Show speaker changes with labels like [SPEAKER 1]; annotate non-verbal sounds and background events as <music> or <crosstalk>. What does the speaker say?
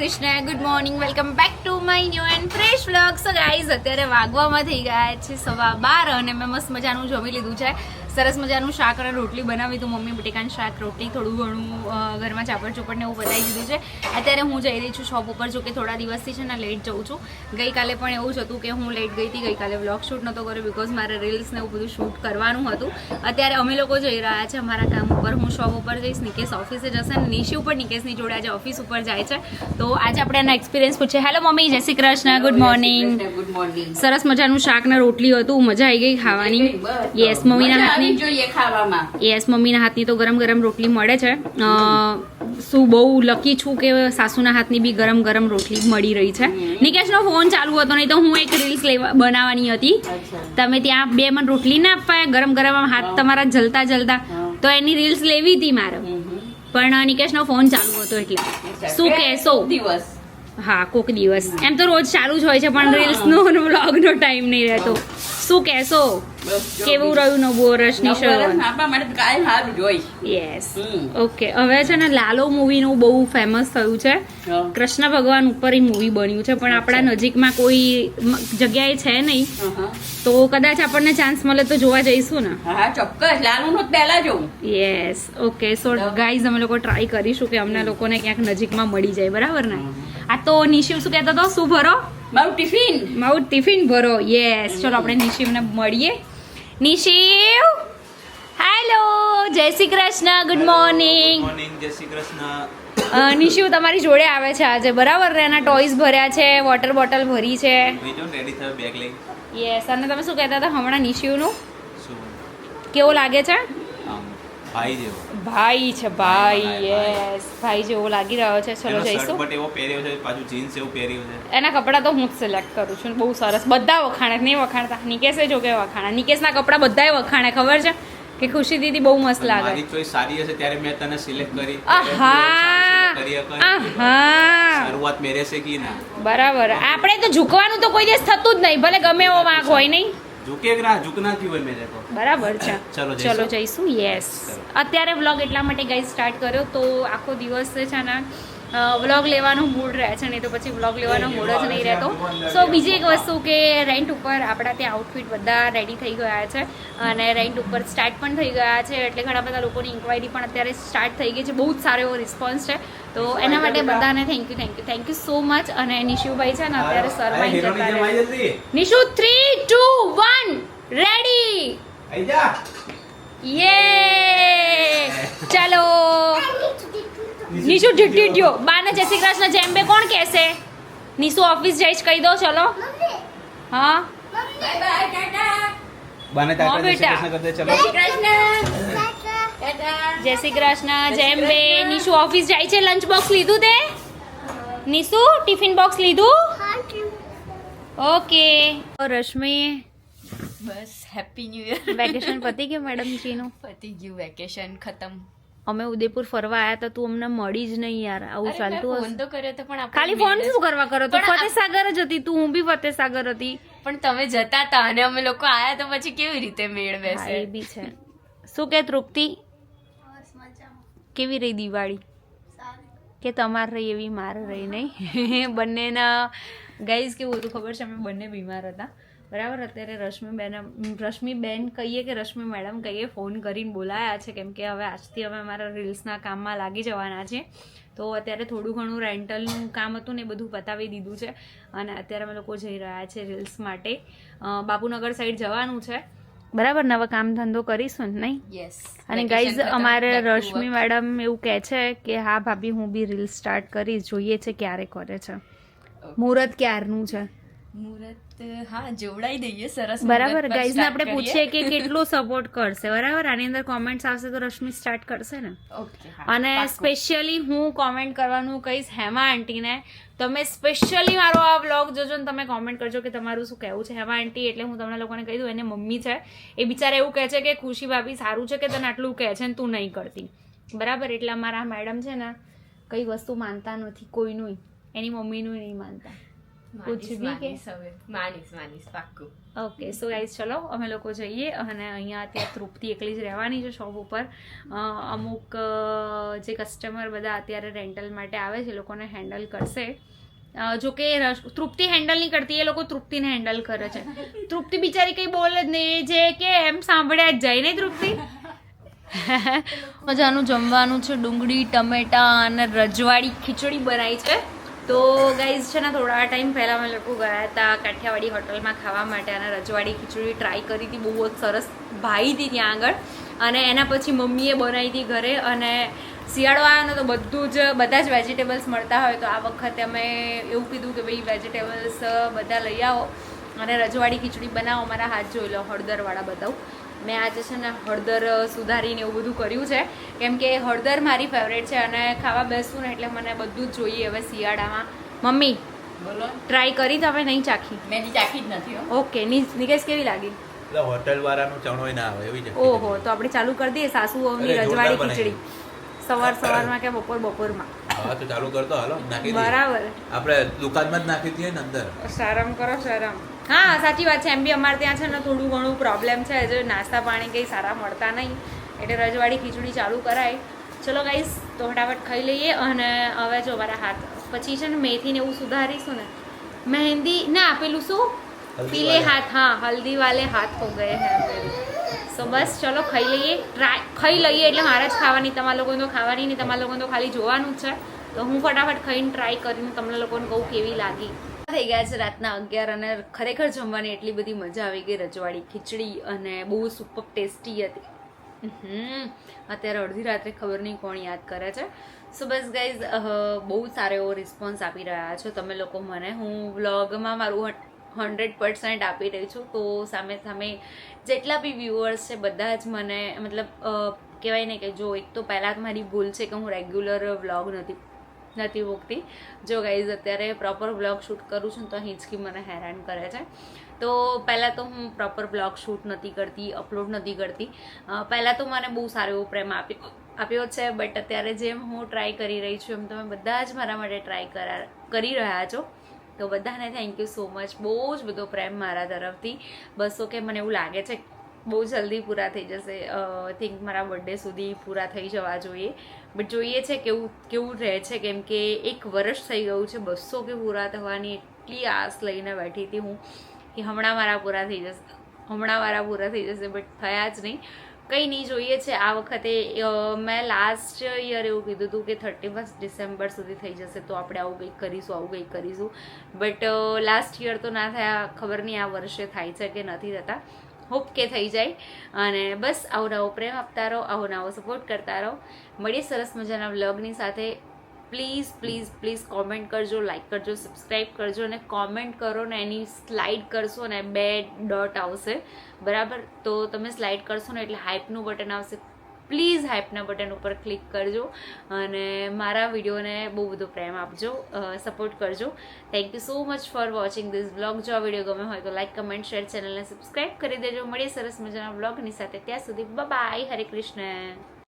[SPEAKER 1] Krishna good morning welcome back to my new and fresh vlog so guys અત્યારે વાગવામાં થઈ ગયા છે સવા બાર અને મેં મસ્ત મજાનું જમી લીધું છે. સરસ મજાનું શાક અને રોટલી બનાવી હતું મમ્મી બટેકાનું શાક રોટલી થોડું ઘણું ઘરમાં ચાપડ ચોપડ ને એવું બતાવી દીધું છે. અત્યારે હું જઈ રહી છું શોપ ઉપર જો કે થોડા દિવસથી છે ને લેટ જઉં છું. ગઈકાલે પણ એવું જ હતું કે હું લેટ ગઈ હતી ગઈકાલે વ્લોગ શૂટ નહોતો કર્યો બિકોઝ મારે રીલ્સ ને એવું બધું શૂટ કરવાનું હતું. અત્યારે અમે લોકો જઈ રહ્યા છે અમારા કામ ઉપર. હું શોપ ઉપર જઈશ નિકેશ ઓફિસે જશે અને નિશી ઉપર નિકેશની જોડે આજે ઓફિસ ઉપર જાય છે. તો આજે આપણે એના એક્સપિરિયન્સ પૂછીએ. Hello mummy Jai Shri Krishna good morning
[SPEAKER 2] good morning
[SPEAKER 1] સરસ મજાનું શાક ને રોટલી હતું મજા આવી ગઈ ખાવાની. યસ મમ્મીના હાથની
[SPEAKER 2] જોઈએ ખાવામાં.
[SPEAKER 1] યસ મમ્મીના હાથની તો ગરમ ગરમ રોટલી મળે છે. શું બહુ લકી છું કે સાસુના હાથની બી ગરમ ગરમ રોટલી મળી રહી છે. નિકેશનો ફોન ચાલુ હતો નહીં તો હું એક રીલ્સ લેવા બનાવવાની હતી. તમે ત્યાં બે મન રોટલી ના આપવા ગરમ ગરમ હાથ તમારા જલતા જલતા તો એની રીલ્સ લેવી હતી મારે. પણ નિકેશનો ફોન ચાલુ હતો એટલે. શું કહેશો?
[SPEAKER 2] દિવસ.
[SPEAKER 1] હા કોક દિવસ. એમ તો રોજ ચાલુ જ હોય છે પણ રીલ્સનો બ્લોગનો ટાઈમ નહીં રહેતો. શું કહેશો? કેવું રહ્યું નવું વર્ષની
[SPEAKER 2] વર્ષ
[SPEAKER 1] શરૂઆત યસ ઓકે હવે છે ને લાલો મૂવીનું બહુ ફેમસ થયું છે. કૃષ્ણ ભગવાન ઉપર એ મૂવી બન્યું છે પણ આપણા નજીકમાં કોઈ જગ્યાએ છે નહીં. તો કદાચ આપણને ચાન્સ મળે તો જોવા જઈશું ને.
[SPEAKER 2] હા ચોક્કસ. લાલો નો પહેલા જોઉં.
[SPEAKER 1] યસ ઓકે સો ગાઈઝ અમે લોકો ટ્રાય કરીશું કે અમને લોકોને ક્યાંક નજીકમાં મળી જાય બરાબર ને? આ તો નિશિવ શું કહેતો હતો? શું ભરો?
[SPEAKER 2] મારું ટિફિન
[SPEAKER 1] મારું ટિફિન ભરો. યસ ચલો આપણે નિશિવને મળીએ. Nishiv. Hello Jai Shri Krishna good morning
[SPEAKER 3] morning Jai Shri Krishna.
[SPEAKER 1] Nishiv તમારી જોડે આવે છે આજે. બરાબર ને? એના ટોયસ ભર્યા છે વોટર બોટલ ભરી છે.
[SPEAKER 3] બેગ લઈ
[SPEAKER 1] યસ અને તમે શું કહેતા હતા હમણાં નિશિવનું? કેવો લાગે છે?
[SPEAKER 3] ભાઈ જેવો.
[SPEAKER 1] ભાઈ છે ભાઈ યસ ભાઈ. જેવો લાગી રહ્યો છે. ચલો જઈશું.
[SPEAKER 3] બટ એવો પહેર્યો છે પાછું જીન્સ એવું પહેર્યું છે.
[SPEAKER 1] એના કપડાં તો હું જ સિલેક્ટ કરું છું. બહુ સરસ. બધા વખાણે નહીં વખાણતા. નિકેશે જો કે વખાણા. નિકેશના કપડાં બધાય વખાણે ખબર છે? કે ખુશી દીદી બહુ મસ્ત લાગે.
[SPEAKER 3] મારી ચોઈસ સારી હશે ત્યારે મેં તને સિલેક્ટ કરી.
[SPEAKER 1] આહા! આહા!
[SPEAKER 3] શરૂઆત મેરે સે કી ના.
[SPEAKER 1] બરાબર. આપણે તો ઝૂકવાનું તો કોઈ દિવસ થતું જ નહીં. ભલે ગમે એવો વાંક હોય નહીં.
[SPEAKER 3] ઝુકે કે ના ઝુકના ક્યું હોય મેરે કો
[SPEAKER 1] બરાબર છે.
[SPEAKER 3] ચલો <coughs>
[SPEAKER 1] ચલો
[SPEAKER 3] જઈશું.
[SPEAKER 1] જઈશું યસ અત્યારે વ્લોગ એટલા માટે ગઈ સ્ટાર્ટ કર્યો તો આખો દિવસ છે ને વ્લોગ લેવાનો મૂડ રહે છે નહીં તો પછી વ્લોગ લેવાનો મૂડ જ નહીં રહેતો. સો બીજી એક વસ્તુ કે રેન્ટ ઉપર આપણા ત્યાં આઉટફિટ બધા રેડી થઈ ગયા છે અને રેન્ટ ઉપર સ્ટાર્ટ પણ થઈ ગયા છે એટલે ઘણા બધા લોકોની ઇન્ક્વાયરી પણ અત્યારે સ્ટાર્ટ થઈ ગઈ છે. બહુ જ સારો એવો રિસ્પોન્સ છે. તો એના માટે બધાને thank you thank you thank you so much અને નિશુભાઈ છે ને અત્યારે
[SPEAKER 3] અરે,
[SPEAKER 1] જતા. Nishu three two one ready યે ચાલો નિશુ ઢીઢીઢ્યો બાને જય શ્રી કૃષ્ણ જેમ બે કોણ કહેશે? નિશુ ઓફિસ જઈશ કહી દો ચલો. હા?
[SPEAKER 2] બાય બાય ટાટા.
[SPEAKER 3] બાને ટાટા જય શ્રી
[SPEAKER 1] બેટા.
[SPEAKER 3] કૃષ્ણ કરી દે
[SPEAKER 2] જય
[SPEAKER 3] ચલો
[SPEAKER 2] શ્રી કૃષ્ણ.
[SPEAKER 1] જય શ્રી કૃષ્ણ જેમ બે નિશુ ઓફિસ જાય છે લંચ બોક્સ લીધું તે નિશુ ટિફિન બોક્સ લીધું? ઓકે. રશ્મિ
[SPEAKER 4] બસ હેપી ન્યુ યર
[SPEAKER 1] વેકેશન પતી ગયું મેડમજીનું <laughs>
[SPEAKER 4] પતી ગયું વેકેશન ખતમ.
[SPEAKER 1] અમે ઉદયપુર ફરવા આવ્યા હતા તું અમને મળી જ નહીં યાર. આવું ચાલતું
[SPEAKER 4] ફોન તો કર્યો તો પણ
[SPEAKER 1] ખાલી ફોન શું કરવા કરો? તો
[SPEAKER 4] પણ
[SPEAKER 1] ફતેહ સાગર જ હતી તું હું બી ફતેહ સાગર હતી.
[SPEAKER 4] પણ તમે જતા હતા અને અમે લોકો આયા તો પછી કેવી રીતે મેળ બેસે?
[SPEAKER 1] એ બી છે. શું કે તૃપ્તિ? કેવી રહી દિવાળી? કે તમારે રહી એવી મારે રહી નહીં? <laughs> બંનેના ગાઈઝ કેવું હતું ખબર છે? અમે બંને બીમાર હતા. બરાબર? અત્યારે રશ્મિ બેન રશ્મિ બેન કહીએ કે રશ્મિ મેડમ કહીએ ફોન કરીને બોલાયા છે કેમ કે હવે આજથી અમે અમારા રીલ્સના કામમાં લાગી જવાના છે. તો અત્યારે થોડું ઘણું રેન્ટલનું કામ હતું ને એ બધું પતાવી દીધું છે. અને અત્યારે અમે લોકો જઈ રહ્યા છે રીલ્સ માટે. બાપુનગર સાઈડ જવાનું છે. બરાબર? નવા કામ ધંધો કરીશું ને નહીં?
[SPEAKER 4] યસ
[SPEAKER 1] અને ગાઈઝ અમારે રશ્મિ મેડમ એવું કહે છે કે હા ભાભી હું બી રીલ્સ સ્ટાર્ટ કરીશ જોઈએ છે ક્યારે કરે છે. મુહૂર્ત ક્યારનું છે?
[SPEAKER 4] મુહૂર્ત હા જોવડાઈ દઈએ સરસ
[SPEAKER 1] બરાબર ગાઈઝ ને આપણે પૂછીએ કે <laughs> કેટલો સપોર્ટ કરશે બરાબર? આની અંદર કોમેન્ટ્સ આવશે તો રશ્મિ સ્ટાર્ટ કરશે ને. અને સ્પેશિયલી હું કોમેન્ટ કરવાનું કહીશ હેમા આંટીને. તમે સ્પેશિયલી મારો આ વ્લોગ જોજો ને તમે કોમેન્ટ કરજો કે તમારું શું કહેવું છે હેમા આંટી એટલે હું તમને લોકોને કહી દઉં એને મમ્મી છે. એ બિચારા એવું કહે છે કે ખુશી ભાભી સારું છે કે તને આટલું કહે છે ને તું નહીં કરતી. બરાબર એટલે અમારા મેડમ છે ને કઈ વસ્તુ માનતા નથી કોઈનું એની મમ્મીનું નહીં માનતા. ભી કે
[SPEAKER 4] માનીશ માનીશ પાક્કું.
[SPEAKER 1] ઓકે સો ગાઈઝ ચલો અમે લોકો જઈએ અને અહીંયા અત્યારે તૃપ્તિ એકલી જ રહેવાની છે શોપ ઉપર. અમુક જે કસ્ટમર બધા અત્યારે રેન્ટલ માટે આવે છે એ લોકોને હેન્ડલ કરશે. જો કે તૃપ્તિ હેન્ડલ નહીં કરતી એ લોકો તૃપ્તિને હેન્ડલ કરે છે. તૃપ્તિ બિચારી કંઈ બોલે જ નહીં જે કે એમ સાંભળ્યા જ જાય નહીં તૃપ્તિ. <laughs> મજાનું જમવાનું છે ડુંગળી ટમેટા અને રજવાડી ખીચડી બનાવી છે. તો ગાઈઝ છે ને, થોડા ટાઈમ પહેલાં અમે લોકો ગયા હતા કાઠિયાવાડી હોટલમાં ખાવા માટે અને રજવાડી ખીચડી ટ્રાય કરી હતી, બહુ જ સરસ ભાઈ હતી ત્યાં આગળ. અને એના પછી મમ્મીએ બનાવી હતી ઘરે અને શિયાળો આવ્યો તો બધું જ, બધા જ વેજીટેબલ્સ મળતા હોય. તો આ વખતે અમે એવું કીધું કે ભાઈ વેજીટેબલ્સ બધા લઈ આવો અને રજવાડી ખીચડી બનાવો, મારા હાથ જોઈ લો, હળદરવાળા બતાવું. મેં આજે છે ને હળદર સુધારીને એવું બધું કર્યું છે. કેમ કે હળદર મારી ફેવરેટ છે અને ખાવા બેસું ને એટલે મને બધું જ જોઈએ હવે શિયાળામાં. મમ્મી
[SPEAKER 2] બોલો.
[SPEAKER 1] ટ્રાય કરી તમે નહીં ચાખી.
[SPEAKER 2] મેં ચાખી જ નથી
[SPEAKER 1] ઓકે નિકેશ કેવી લાગી?
[SPEAKER 5] એટલે હોટેલ વાળાનું ચણોય ના આવે એવી છે
[SPEAKER 1] ઓહો તો આપણે ચાલુ કરી દઈએ. સાસુ રજવાડી ખીચડી. સવાર સવારમાં કે બપોર બપોરમાં?
[SPEAKER 5] હા તો ચાલુ કરતો હાલો નાખી
[SPEAKER 1] બરાબર.
[SPEAKER 5] આપણે દુકાનમાં જ નાખી દઈએ ને અંદર.
[SPEAKER 1] શરમ કરો શરમ. હા સાચી વાત છે એમ બી અમારે ત્યાં છે ને થોડું ઘણું પ્રોબ્લેમ છે જે નાસ્તા પાણી કંઈ સારા મળતા નહીં. એટલે રજવાડી ખીચડી ચાલુ કરાય. ચલો ગાઈસ તો ફટાફટ ખાઈ લઈએ અને હવે જો મારા હાથ પછી છે ને મેથીને એવું સુધારીશું ને. મહેંદી ના પેલું શું? પીલે હાથ હા હલ્દી વાલે હાથ હો ગયે હે. સો બસ ચલો ખાઈ લઈએ. ટ્રાય ખાઈ લઈએ એટલે મારા જ ખાવાની, તમારા લોકોને તો ખાવાની નહીં, તમારા લોકોને તો ખાલી જોવાનું છે. તો હું ફટાફટ ખાઈને ટ્રાય કરીને તમને લોકોને કહું કેવી લાગી. થઈ ગયા છે રાતના અગિયાર અને ખરેખર જમવાની એટલી બધી મજા આવી ગઈ. રજવાડી, ખીચડી અને બહુ સુપર ટેસ્ટી હતી. હમ, અત્યારે અડધી રાત્રે ખબર નહીં કોણ યાદ કરે છે. સો બસ ગાઈઝ બહુ સારો એવો રિસ્પોન્સ આપી રહ્યા છો તમે લોકો મને. હું વ્લોગમાં મારું હંડ્રેડ પર્સન્ટ આપી રહી છું. તો સામે સામે જેટલા બી વ્યુઅર્સ છે, બધા જ મને, મતલબ કહેવાય ને કે જો એક તો પહેલાં મારી ભૂલ છે કે હું રેગ્યુલર વ્લોગ નથી નથી મૂકતી. જો ગાઈઝ અત્યારે પ્રોપર વ્લોગ શૂટ કરું છું તો હિંચકી મને હેરાન કરે છે. તો પહેલાં તો હું પ્રોપર બ્લોગ શૂટ નથી કરતી અપલોડ નથી કરતી. પહેલાં તો મને બહુ સારો એવો પ્રેમ આપ્યો આપ્યો છે બટ અત્યારે જેમ હું ટ્રાય કરી રહી છું, એમ તમે બધા જ મારા માટે ટ્રાય કરા, કરી રહ્યા છો. તો બધાને થેન્ક યુ સો મચ બહુ જ બધો પ્રેમ મારા તરફથી. બસો કે મને એવું લાગે છે બહુ જલ્દી પૂરા થઈ જશે. થિંક મારા બર્થડે સુધી પૂરા થઈ જવા જોઈએ. બટ જોઈએ છે કેવું કેવું રહે છે, કેમ કે એક વર્ષ થઈ ગયું છે, બસો કે પૂરા થવાની એટલી આસ લઈને બેઠી હતી હું કે હમણાં મારા પૂરા થઈ જશે. હમણાં મારા પૂરા થઈ જશે બટ થયા જ નહીં. કંઈ નહીં જોઈએ છે. આ વખતે મેં લાસ્ટ યર એવું કીધું હતું કે થર્ટી ફર્સ્ટ ડિસેમ્બર સુધી થઈ જશે, તો આપણે આવું કંઈક કરીશું, આવું કંઈક કરીશું. બટ લાસ્ટ યર તો ના થયા, ખબર નહીં આ વર્ષે થાય છે કે નથી થતા. હોપ કે થઈ જાય. અને બસ આવો નવો પ્રેમ આપતા રહો, આવો નવો સપોર્ટ કરતા રહો. મળીએ સરસ મજાના વ્લોગની સાથે. પ્લીઝ પ્લીઝ પ્લીઝ કોમેન્ટ કરજો લાઇક કરજો સબસ્ક્રાઈબ કરજો અને કોમેન્ટ કરો ને એની સ્લાઇડ કરશો ને બે ડોટ આવશે. બરાબર? તો તમે સ્લાઇડ કરશો ને એટલે હાઇપનું બટન આવશે. પ્લીઝ હાઇપના બટન ઉપર ક્લિક કરજો અને મારા વિડીયોને બહુ બધો પ્રેમ આપજો સપોર્ટ કરજો. Thank you so much for watching this blog જો આ વીડિયો ગમે હોય તો લાઇક કમેન્ટ શેર ચેનલને સબસ્ક્રાઈબ કરી દેજો. મળીએ સરસ મજાના બ્લોગની સાથે. ત્યાં સુધી બાય હરે કૃષ્ણ